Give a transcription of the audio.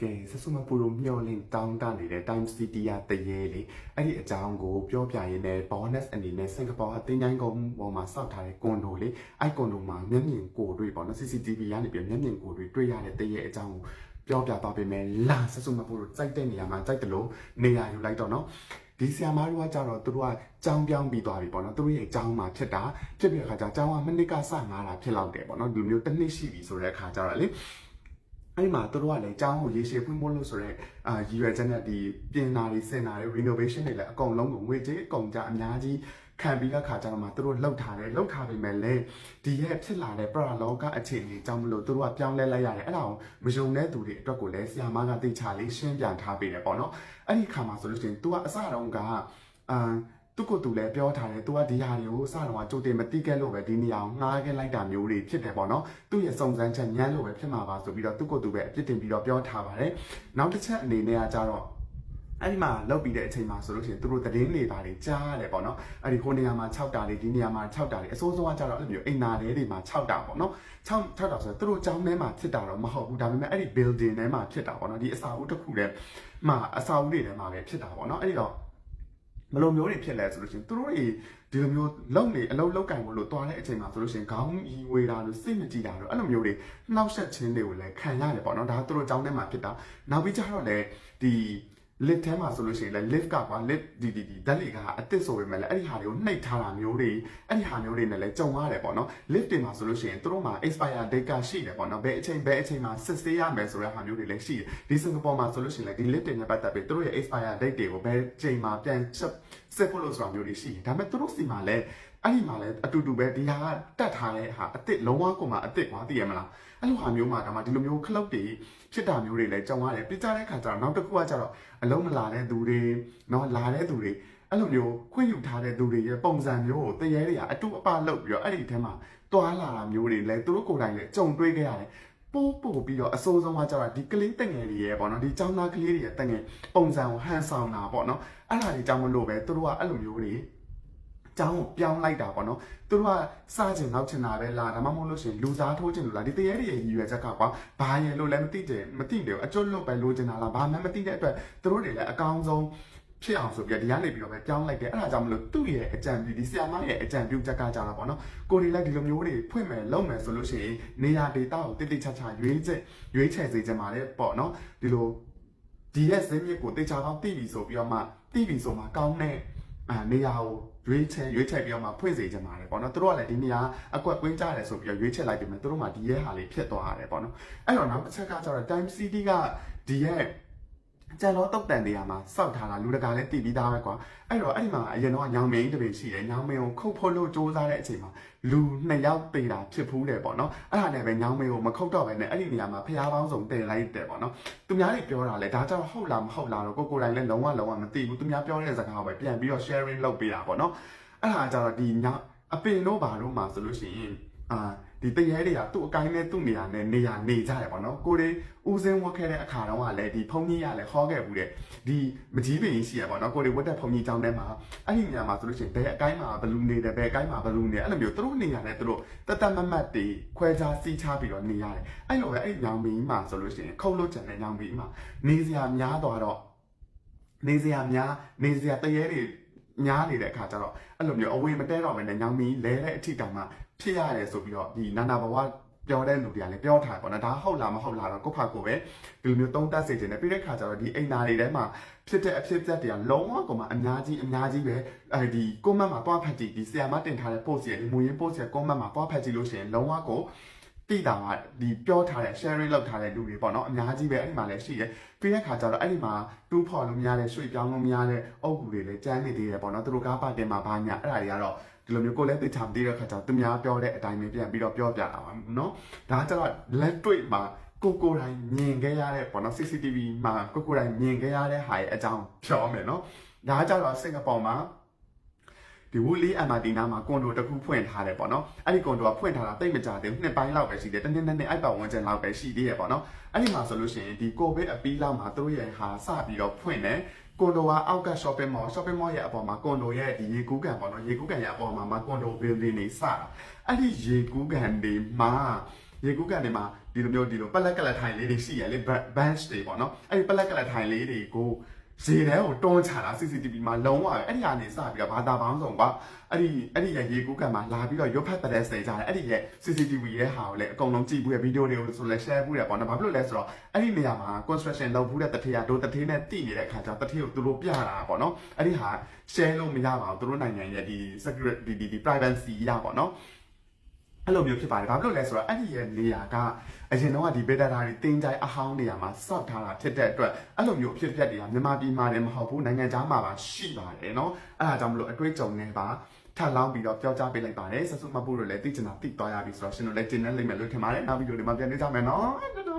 ကဲဆဆူမပူလိုမျောလင့်တောင်းတနေတဲ့ Time City ရတရေလေအဲ့ဒီအကြောင်းကိုပြောပြရင်းနဲ့ bonus အနေနဲ့စင်ကာပူအတင်းတိုင်းကုန်းပေါ်မှာစောက်ထားတဲ့ကွန်ဒိုလေအဲ့ကွန်ဒိုမှာမျက်မြင်ကိုယ်တွေ့ပေါ့နော် CCTV ကနေပြီးမျက်မြင်ကိုယ်တွေ့တွေ့ရတဲ့တရေအကြောင်းကိုပြောပြသွားပေးမယ်လာဆဆူမပူလိုစိုက်တဲ့နေရာမှာစိုက်တယ်လို့နေရာယူလိုက်တော့နော်ဒီဆီယာမားတို့ကကြတော့သူတို့ကကြောင်းပြောင်းပြီးသွားပြီပေါ့နော်သူတို့ရဲ့အကြောင်းမှာဖြစ်တာဖြစ်ပြီးတဲ့အခါကျအကြောင်းကမနစ်ကစငားတာဖြစ်လောက်တယ်ပေါ့နော်ဒီလိုမျိုးတစ်နှစ်ရှိပြီဆိုတဲ့အခါကျတော့လေ အဲ့မှာတို့ကလည်းအကြောင်းကိုရေရှည်ဖွင့်ဖို့လို့ဆိုတော့အာရည်ရွယ်ချက်နဲ့ဒီပြင်နာတွေစင်နာတွေ renovation တွေလည်းအကုန်လုံးကိုငွေကြေးအကုန်ကြအများကြီးခံပြီးတဲ့ခါကျတော့မှတို့လှုပ်ထားတယ်လှုပ်ထားပေမဲ့လည်းဒီရဲ့ဖြစ်လာတဲ့ပရလောကအခြေအနေကြောင့်မလို့တို့ကပြောင်းလဲလိုက်ရတယ်အဲ့ဒါကိုမယုံတဲ့သူတွေအတွက်ကိုလည်းဆီယာမကသိချလေးရှင်းပြန်ထားပေးတယ်ပေါ့နော်အဲ့ဒီခါမှာဆိုလို့ရှိရင် तू ကအစတုန်းကအာ သူကတူလည်းပြောထားတယ်။ तू ကဒီဟာတွေကိုစတော့ကြိုတင်မတိခဲ့လို့ပဲဒီနေရာကိုငှားခဲ့လိုက်တာမျိုးတွေဖြစ်တယ်ပေါ့နော်။သူ့ရဲ့စုံစမ်းချက်ညမ်းလို့ပဲဖြစ်မှာပါဆိုပြီးတော့သူကတူပဲအပြစ်တင်ပြီးတော့ပြောထားပါတယ်။နောက်တစ်ချက်အနေနဲ့ကကြတော့အဲ့ဒီမှာလောက်ပြီးတဲ့အချိန်မှာဆိုလို့ရှိရင်သူတို့သတင်းတွေပါတွေကြားရတယ်ပေါ့နော်အဲ့ဒီဟိုနေရာမှာ6တာတွေဒီနေရာမှာ6တာတွေအစိုးဆုံးကကြတော့အဲ့လိုမျိုးအိမ်နာတွေတွေမှာ6တာပေါ့နော်6 6တာဆိုတော့သူတို့ကျောင်းထဲမှာဖြစ်တာတော့မဟုတ်ဘူးဒါပေမဲ့အဲ့ဒီ building ထဲမှာဖြစ်တာပေါ့နော်ဒီအစာအုပ်တစ်ခုထဲမှာအစာအုပ်တွေထဲမှာပဲဖြစ်တာပေါ့နော်အဲ့ဒီတော့ ဘယ်လိုမျိုးတွေဖြစ်လဲဆိုလို့ရှိရင်သူတို့တွေဒီလိုမျိုးလုံနေအလုံးလောက်ကင်ဖို့လို့တွားတဲ့အချိန်မှာဆိုလို့ရှိရင်ခေါင်းကြီးဝေတာလို့စိတ်မကြည်တာလို့အဲ့လိုမျိုးတွေနှောက်ယှက်ခြင်းတွေကိုလည်းခံရတယ်ပေါ့နော်ဒါကသူတို့ကျောင်းထဲမှာဖြစ်တာနောက်ပြီးကျတော့လည်းဒီ lift ထဲမှာဆိုလို့ရှိရင်လည်း lift ကကွာ lift ဒီဒီဒီဓာတ်လေကအစ်စ်ဆိုပေမဲ့လည်းအဲ့ဒီဟာတွေကိုနှိပ်ထားတာမျိုးတွေအဲ့ဒီဟာမျိုးတွေနဲ့လည်းကြုံရတယ်ပေါ့နော် lift တွေမှာဆိုလို့ရှိရင်သူတို့မှာ expire date ကရှိတယ်ပေါ့နော်ဘယ်အချိန်ဘယ်အချိန်မှာစစ်ဆေးရမယ်ဆိုတဲ့ဟာမျိုးတွေလည်းရှိတယ်ဒီစင်ကာပူမှာဆိုလို့ရှိရင်လည်းဒီ lift တွေနဲ့ပတ်သက်ပြီးသူတို့ရဲ့ expire date တွေကိုဘယ်ချိန်မှာပြန်ချက်စစ်ဖို့လို့ဆိုတာမျိုးတွေရှိတယ်ဒါပေမဲ့သူတို့စီမှာလည်း အဲ့ဒီမှာလည်းအတူတူပဲဒီဟာကတတ်ထားတဲ့ဟာအစ်စ်လုံးဝကိုမှအစ်စ်ကွာသိရမလားအဲ့လိုဟာမျိုးမှာဒါမှဒီလိုမျိုးခလုတ်တွေဖြစ်တာမျိုးတွေလည်းကြုံရတယ်ပြကြတဲ့ခါကျတော့နောက်တစ်ခုကကျတော့အလုံးမလာတဲ့သူတွေနော်လာတဲ့သူတွေအဲ့လိုမျိုးခွင့်ယူထားတဲ့သူတွေရဲ့ပုံစံမျိုးကိုတရေတွေကအတူအပလုပ်ပြီးတော့အဲ့ဒီထဲမှာတွာလာတာမျိုးတွေလည်းသူတို့ကိုယ်တိုင်လည်းကြုံတွေ့ခဲ့ရတယ်ပို့ပို့ပြီးတော့အစိုးဆုံးကကျတော့ဒီကလေးတငယ်တွေရဲ့ပေါ့နော်ဒီចောင်းသားကလေးတွေရဲ့တငယ်ပုံစံကိုဟန်ဆောင်တာပေါ့နော်အဲ့ဒါတွေကြောင့်မလို့ပဲသူတို့ကအဲ့လိုမျိုးတွေ ကျောင်းကိုပြောင်းလိုက်တာပေါ့နော်သူတို့ကစားချင်နောက်ချင်တာပဲလားဒါမှမဟုတ်လို့ရှိရင်လူစားထိုးချင်လို့လားဒီတရေတွေရဲ့ရည်ရွယ်ချက်ကကွာဘာရယ်လို့လည်းမသိတယ်မသိတယ်အကျွတ်လွတ်ပဲလိုချင်တာလားဘာမှမသိတဲ့အတွက်သူတို့တွေလည်းအကောင်းဆုံးဖြစ်အောင်ဆိုပြီးဒီကနေပြီးတော့ပဲပြောင်းလိုက်တယ်အဲ့ဒါကြောင့်မလို့သူ့ရဲ့အကြံပြုဒီဆီယာမရဲ့အကြံပြုချက်ကကြတာပေါ့နော်ကိုရီလည်းဒီလိုမျိုးတွေဖွင့်မယ်လုပ်မယ်ဆိုလို့ရှိရင်နေရာဒေတာကိုတိတိကျကျရွေးချက်ရွေးချယ်စေချင်ပါတယ်ပေါ့နော်ဒီလိုဒီရဲ့ဇင်းမြစ်ကိုတေချာကောင်းသိပြီဆိုပြီးတော့မှသိပြီဆိုမှကောင်းတဲ့အာနေရာကို ရွေးချယ်ရွေးချယ်ပြီးတော့မှဖွင့်စေချင်ပါတယ်ပေါ့နော်သူတို့ကလည်းဒီနေရာအကွက်ကွင်းကြတယ်ဆိုပြီးတော့ရွေးချယ်လိုက်ပြီမယ်သူတို့မှဒီရဲ့ဟာလေးဖြစ်သွားရတယ်ပေါ့နော်အဲ့တော့နောက်တစ်ချက်ကကျတော့ time city ကဒီရဲ့ ကျန်တော့တုတ်တန်နေရာမှာစောက်ထားတာလူတကာလည်းတည်ပြီးသားပဲကွာအဲ့တော့အဲ့ဒီမှာအရင်တော့ညောင်မင်းတပင်ရှိတယ်ညောင်မင်းကိုခုတ်ဖို့လို့စူးစမ်းတဲ့အချိန်မှာလူနှစ်ယောက်တေတာဖြစ်ဖူးတယ်ပေါ့နော်အဲ့ဒါနဲ့ပဲညောင်မင်းကိုမခုတ်တော့ပဲနဲ့အဲ့ဒီနေရာမှာဖျားပေါင်းစုံတည်လိုက်တယ်ပေါ့နော်သူများတွေပြောတာလေဒါကြောင့်ဟုတ်လားမဟုတ်လားတော့ကိုကိုယ်တိုင်လည်းလုံးဝလုံးဝမသိဘူးသူများပြောတဲ့စကားကိုပဲပြန်ပြီးတော့ sharing လုပ်ပေးတာပေါ့နော်အဲ့ဒါကြတော့ဒီညအပင်တို့ဘာတို့မှာဆိုလို့ရှိရင် အာဒီတရေတွေကသူ့အကိုင်းနဲ့သူ့နေရာနဲ့နေရာနေကြတယ်ပေါ့နော်ကိုတွေဦးစင်းဝတ်ခဲ့တဲ့အခါတော့ကလည်းဒီဖုန်ကြီးရလည်းဟောခဲ့ဘူးတဲ့ဒီမကြီးပင်ရှိရပေါ့နော်ကိုတွေဝတ်တဲ့ဖုန်ကြီးကျောင်းထဲမှာအဲ့ဒီနေရာမှာဆိုလို့ရှိရင်ဘယ်အကိုင်းမှာဘလူးနေတယ်ဘယ်အကိုင်းမှာဘလူးနေအဲ့လိုမျိုးသူတို့နေရာနဲ့သူတို့တတ်တတ်မတ်မတ်တွေခွဲခြားစီးခြားပြီးတော့နေရတယ်အဲ့လိုပဲအဲ့ညောင်မင်းမှာဆိုလို့ရှိရင်ခုတ်လို့ကြံတဲ့ညောင်မင်းမှာနေစရာများသွားတော့နေစရာများနေစရာတရေတွေများနေတဲ့အခါကျတော့အဲ့လိုမျိုးအဝေးမတဲတော့ဘဲနဲ့ညောင်မင်းလဲတဲ့အထိတောင်မှ ဖြစ်ရတယ်ဆိုပြီးတော့ဒီနာနာဘဝပြောတဲ့လူတွေကလည်းပြောထားပေါ့နော်ဒါဟုတ်လားမဟုတ်လားတော့ကိုယ့်ဖာကိုပဲဒီလိုမျိုးသုံးသပ်စေချင်တယ်ပြီးတဲ့ခါကျတော့ဒီအိမ်နာတွေထဲမှာဖြစ်တဲ့အဖြစ်အပျက်တွေကလုံးဝကိုမှအများကြီးအများကြီးပဲအဲဒီကွန်မန့်မှာတွားဖတ်ကြည့်ဒီဆီယာမတင်ထားတဲ့ post ရဲ့မူရင်း post ရဲ့ကွန်မန့်မှာတွားဖတ်ကြည့်လို့ရှိရင်လုံးဝကိုတိတာကဒီပြောထားတဲ့ sharing လုပ်ထားတဲ့လူတွေပေါ့နော်အများကြီးပဲအဲ့ဒီမှာလည်းရှိတယ်ပြီးတဲ့ခါကျတော့အဲ့ဒီမှာတူးဖော်လို့မရတဲ့ရွှေ့ပြောင်းလို့မရတဲ့အုပ်ကူတွေလည်းကျန်းနေသေးတယ်ပေါ့နော်သူတို့ကားပါတင်မှာဘာညာအဲ့ဒါတွေကတော့ ဒီလိုမျိုးကိုလည်းသိချာမသိတဲ့ခါကျတော့သူများပြောတဲ့အတိုင်းပဲပြန်ပြီးတော့ပြောပြတာပါနော်ဒါကကျတော့လက်တွေ့မှာကိုကိုတိုင်းမြင်ခဲ့ရတဲ့ပေါ့နော် CCTV မှာကိုကိုတိုင်းမြင်ခဲ့ရတဲ့ဟာရဲ့အကြောင်းပြောမယ်နော်ဒါကကျတော့စင်ကာပူမှာဒီဝူလီအမတီနာမှာကွန်ဒိုတစ်ခုဖွင့်ထားတယ်ပေါ့နော်အဲ့ဒီကွန်ဒိုကဖွင့်ထားတာတိတ်မကြသေးဘူးနှစ်ပိုင်းလောက်ပဲရှိတယ်တစ်နှစ်နှစ်နှစ်အဲ့ပတ်ဝန်းကျင်လောက်ပဲရှိသေးရပေါ့နော်အဲ့ဒီမှာဆိုလို့ရှိရင်ဒီကိုဗစ်အပီးလောက်မှာသူတို့ရဲ့ဟာစပြီးတော့ဖွင့်တယ် ကွန်ဒိုကအောက်က shopping mall shopping mall ရဲ့အပေါ်မှာကွန်ဒိုရဲ့ဒီရေကူးကန်ပေါ့နော်ရေကူးကန်ရဲ့အပေါ်မှာမှာကွန်ဒို building တွေစတာအဲ့ဒီရေကူးကန်တွေမှာရေကူးကန်တွေမှာဒီလိုမျိုးဒီလိုပက်လက်ကလက်ထိုင်လေးတွေရှိရလေ bench တွေပေါ့နော်အဲ့ဒီပက်လက်ကလက်ထိုင်လေးတွေကို ရေထဲကိုတွန်းချတာ CCTV မှာလုံးဝအဲ့ဒီကနေစပြီးတော့ဘာသာပေါင်းစုံပါအဲ့ဒီအဲ့ဒီရဲ့ရေကူးကန်မှာလာပြီးတော့ရုပ်ဖက်တဲ့စေကြတယ်အဲ့ဒီရဲ့ CCTV ရဲ့ဟာကိုလည်းအကုန်လုံးကြည့်ဘူးရဲ့ဗီဒီယိုတွေကိုဆိုလည်း share ဘူးရပေါ့နော်ဘာဖြစ်လို့လဲဆိုတော့အဲ့ဒီနေရာမှာ construction လုပ်ဘူးတဲ့တထေးကတို့တထေးနဲ့တိနေတဲ့ခါကျတထေးကိုသူတို့ပြတာပေါ့နော်အဲ့ဒီဟာ share လို့မရပါဘူးသူတို့နိုင်ငံရဲ့ဒီ security ဒီဒီ privacy ရပေါ့နော် အဲ့လိုမျိုးဖြစ်ပါတယ်။ဘာဖြစ်လို့လဲဆိုတော့အဲ့ဒီရဲ့နေရာကအရင်တော့ကဒီ beta တွေတင်းကြိုင်အဟောင်းနေရာမှာစော့ထားတာဖြစ်တဲ့အတွက်အဲ့လိုမျိုးအဖြစ်အပျက်တွေကမြန်မာပြည်မှာလည်းမဟုတ်ဘူးနိုင်ငံခြားမှာပါရှိပါတယ်နော်။အဲ့ဒါကြောင့်မလို့အတွေ့အကြုံတွေပါထပ်လောင်းပြီးတော့ပြောကြားပေးလိုက်ပါတယ်။ဆဆူမပူတို့လည်းသိချင်တာသိသွားရပြီဆိုတော့ရှင်တို့လည်းတင်နေလိမ့်မယ်လို့ထင်ပါတယ်။နောက်ဗီဒီယိုတွေမှာပြန်တွေ့ကြမယ်နော်။